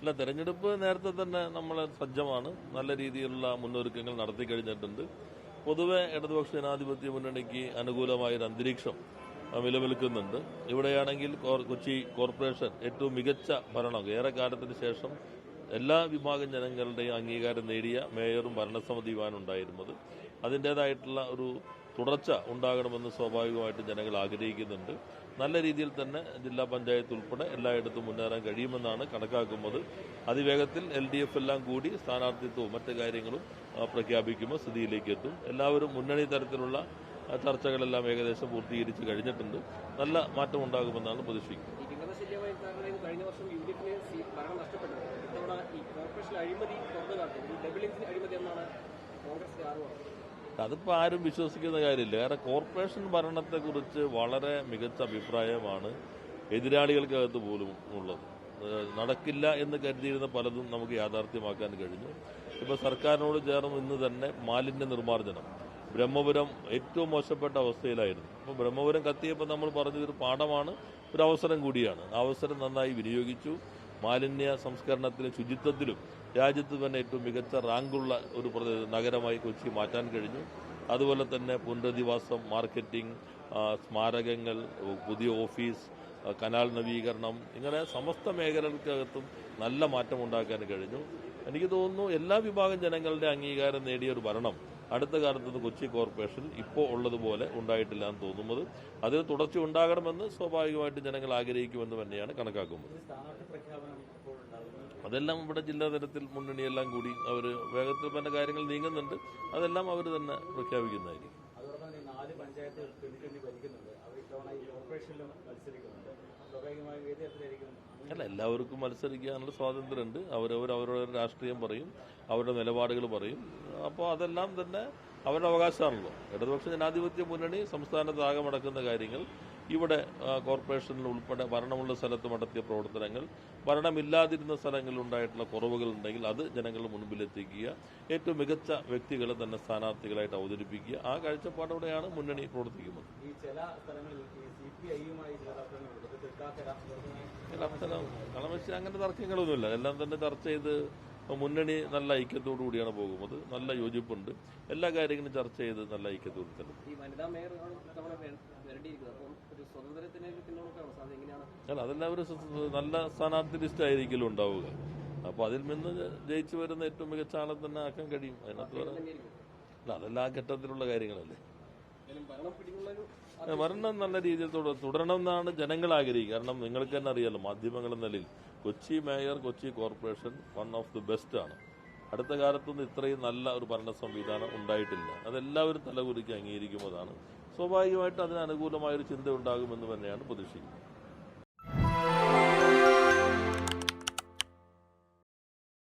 അല്ല തെരഞ്ഞെടുപ്പ് നേരത്തെ തന്നെ നമ്മൾ സജ്ജമാണ്. നല്ല രീതിയിലുള്ള മുന്നൊരുക്കങ്ങൾ നടത്തി കഴിഞ്ഞിട്ടുണ്ട്. പൊതുവെ ഇടതുപക്ഷ ജനാധിപത്യ മുന്നണിക്ക് അനുകൂലമായ ഒരു അന്തരീക്ഷം നിലനിൽക്കുന്നുണ്ട്. ഇവിടെയാണെങ്കിൽ കൊച്ചി കോർപ്പറേഷൻ ഏറ്റവും മികച്ച ഭരണം ഏറെക്കാലത്തിന് ശേഷം എല്ലാ വിഭാഗം ജനങ്ങളുടെയും അംഗീകാരം നേടിയ മേയറും ഭരണസമിതിയുമാണ് ഉണ്ടായിരുന്നത്. അതിന്റെതായിട്ടുള്ള ഒരു തുടർച്ച ഉണ്ടാകണമെന്ന് സ്വാഭാവികമായിട്ടും ജനങ്ങൾ ആഗ്രഹിക്കുന്നുണ്ട്. നല്ല രീതിയിൽ തന്നെ ജില്ലാ പഞ്ചായത്ത് ഉൾപ്പെടെ എല്ലായിടത്തും മുന്നേറാൻ കഴിയുമെന്നാണ് കണക്കാക്കുന്നത്. അതിവേഗത്തിൽ എൽ ഡി എഫ് എല്ലാം കൂടി സ്ഥാനാർത്ഥിത്വവും മറ്റു കാര്യങ്ങളും പ്രഖ്യാപിക്കുമ്പോൾ സ്ഥിതിയിലേക്ക് എത്തും. എല്ലാവരും മുന്നണി തരത്തിലുള്ള ചർച്ചകളെല്ലാം ഏകദേശം പൂർത്തീകരിച്ച് കഴിഞ്ഞിട്ടുണ്ട്. നല്ല മാറ്റം ഉണ്ടാകുമെന്നാണ് പ്രതീക്ഷിക്കുന്നത്. കഴിഞ്ഞ വർഷം ഈ അതിപ്പോൾ ആരും വിശ്വസിക്കുന്ന കാര്യമില്ല. കാരണം കോർപ്പറേഷൻ ഭരണത്തെക്കുറിച്ച് വളരെ മികച്ച അഭിപ്രായമാണ് എതിരാളികൾക്കകത്ത് പോലും ഉള്ളത്. നടക്കില്ല എന്ന് കരുതിയിരുന്ന പലതും നമുക്ക് യാഥാർത്ഥ്യമാക്കാൻ കഴിഞ്ഞു. ഇപ്പോൾ സർക്കാരിനോട് ചേർന്ന് ഇന്ന് തന്നെ മാലിന്യ നിർമ്മാർജനം. ബ്രഹ്മപുരം ഏറ്റവും മോശപ്പെട്ട അവസ്ഥയിലായിരുന്നു. അപ്പോൾ ബ്രഹ്മപുരം കത്തിയപ്പോൾ നമ്മൾ പറഞ്ഞതൊരു പാഠമാണ് ഒരു അവസരം കൂടിയാണ്. അവസരം നന്നായി വിനിയോഗിച്ചു. മാലിന്യ സംസ്കരണത്തിലും ശുചിത്വത്തിലും രാജ്യത്ത് തന്നെ ഏറ്റവും മികച്ച റാങ്കുള്ള ഒരു നഗരമായി കൊച്ചി മാറ്റാൻ കഴിഞ്ഞു. അതുപോലെ തന്നെ പുനരധിവാസം മാർക്കറ്റിംഗ് സ്മാരകങ്ങൾ പുതിയ ഓഫീസ് കനാൽ നവീകരണം ഇങ്ങനെ സമസ്ത മേഖലകൾക്കകത്തും നല്ല മാറ്റം ഉണ്ടാക്കാൻ കഴിഞ്ഞു. എനിക്ക് തോന്നുന്നു എല്ലാ വിഭാഗം ജനങ്ങളുടെ അംഗീകാരം നേടിയ ഒരു ഭരണം അടുത്ത കാലത്ത് കൊച്ചി കോർപ്പറേഷൻ ഇപ്പോൾ ഉള്ളതുപോലെ ഉണ്ടായിട്ടില്ല എന്ന് തോന്നുന്നത്. അതിന് തുടർച്ച ഉണ്ടാകണമെന്ന് സ്വാഭാവികമായിട്ടും ജനങ്ങൾ ആഗ്രഹിക്കുമെന്ന് തന്നെയാണ് കണക്കാക്കുന്നത്. അതെല്ലാം ഇവിടെ ജില്ലാ തലത്തിൽ മുന്നണിയെല്ലാം കൂടി അവർ വേഗത്തിൽ തന്നെ കാര്യങ്ങൾ നീങ്ങുന്നുണ്ട്. അതെല്ലാം അവർ തന്നെ പ്രഖ്യാപിക്കുന്നതായിരിക്കും. നാല് പഞ്ചായത്തുകൾ ഭരിക്കുന്നുണ്ട്. അവർ ഈ കോർപ്പറേഷനിലും മത്സരിക്കുന്നുണ്ട്. അല്ല എല്ലാവർക്കും മത്സരിക്കാനുള്ള സ്വാതന്ത്ര്യമുണ്ട് അവരവർ അവരുടെ രാഷ്ട്രീയം പറയും അവരുടെ നിലപാടുകൾ പറയും. അപ്പോൾ അതെല്ലാം തന്നെ അവരുടെ അവകാശമാണല്ലോ. ഇടതുപക്ഷ ജനാധിപത്യ മുന്നണി സംസ്ഥാനത്ത് ആകെ നടക്കുന്ന കാര്യങ്ങൾ ഇവിടെ കോർപ്പറേഷനിൽ ഉൾപ്പെടെ ഭരണമുള്ള സ്ഥലത്ത് നടത്തിയ പ്രവർത്തനങ്ങൾ ഭരണമില്ലാതിരുന്ന സ്ഥലങ്ങളിൽ ഉണ്ടായിട്ടുള്ള കുറവുകൾ ഉണ്ടെങ്കിൽ അത് ജനങ്ങളുടെ മുൻപിലെത്തിക്കുക. ഏറ്റവും മികച്ച വ്യക്തികളെ തന്നെ സ്ഥാനാർത്ഥികളായിട്ട് അവതരിപ്പിക്കുക. ആ കാഴ്ചപ്പാടോടെയാണ് മുന്നണി പ്രവർത്തിക്കുന്നത്. കളമശ്ശേരി അങ്ങനെ തർക്കങ്ങളൊന്നുമില്ല. എല്ലാം തന്നെ ചർച്ച ചെയ്ത് മുന്നണി നല്ല ഐക്യത്തോടു കൂടിയാണ് പോകുന്നത്. നല്ല യോജിപ്പുണ്ട്. എല്ലാ കാര്യങ്ങളും ചർച്ച ചെയ്ത് നല്ല ഐക്യത്തോടെ തന്നെ അല്ല അതെല്ലാം ഒരു നല്ല സ്ഥാനാർത്ഥി ലിസ്റ്റ് ആയിരിക്കും ഉണ്ടാവുക. അപ്പൊ അതിൽ നിന്ന് ജയിച്ചു വരുന്ന ഏറ്റവും മികച്ച ആളെ തന്നെ ആക്കാൻ കഴിയും. അതിനകത്ത് അല്ല അതെല്ലാം ആ ഘട്ടത്തിലുള്ള കാര്യങ്ങളല്ലേ. ഭരണം നല്ല രീതിയിൽ തുട- തുടരണം എന്നാണ് ജനങ്ങൾ ആഗ്രഹിക്കുക. കാരണം നിങ്ങൾക്ക് തന്നെ അറിയാലോ മാധ്യമങ്ങൾ എന്ന നിലയിൽ Kochi mayor Kochi corporation one of the best ആണ്. അടുത്ത കാലത്തൊന്നും ഇത്രയും നല്ല ഒരു ഭരണ സംവിധാനം ഉണ്ടായിട്ടില്ല. അതെല്ലാവരും തലകുറിക്ക് അംഗീകരിക്കുന്നതാണ് സ്വാഭാവികമായിട്ട് അതിന് അനുകൂലമായ ഒരു ചിന്ത ഉണ്ടാകുമെന്ന് തന്നെയാണ് പ്രതീക്ഷിക്കുന്നത്.